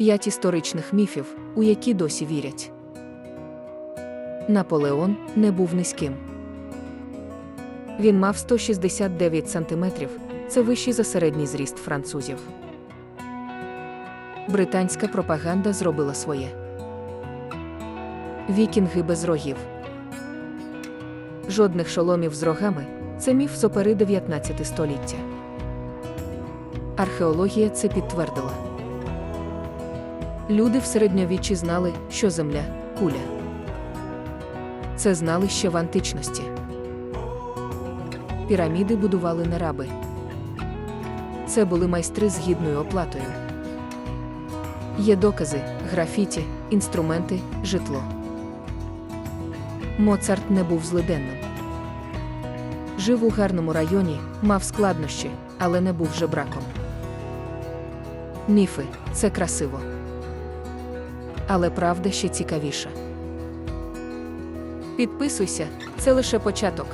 П'ять історичних міфів, у які досі вірять. Наполеон не був низьким. Він мав 169 сантиметрів, це вищий за середній зріст французів. Британська пропаганда зробила своє. Вікінги без рогів. Жодних шоломів з рогами це міф з опери 19 століття. Археологія це підтвердила. Люди в середньовіччі знали, що земля куля. Це знали ще в античності. Піраміди будували не раби. Це були майстри з гідною оплатою. Є докази, графіті, інструменти, житло. Моцарт не був злиденним. Жив у гарному районі, мав складнощі, але не був жебраком. Міфи це красиво. Але правда ще цікавіша. Підписуйся, це лише початок.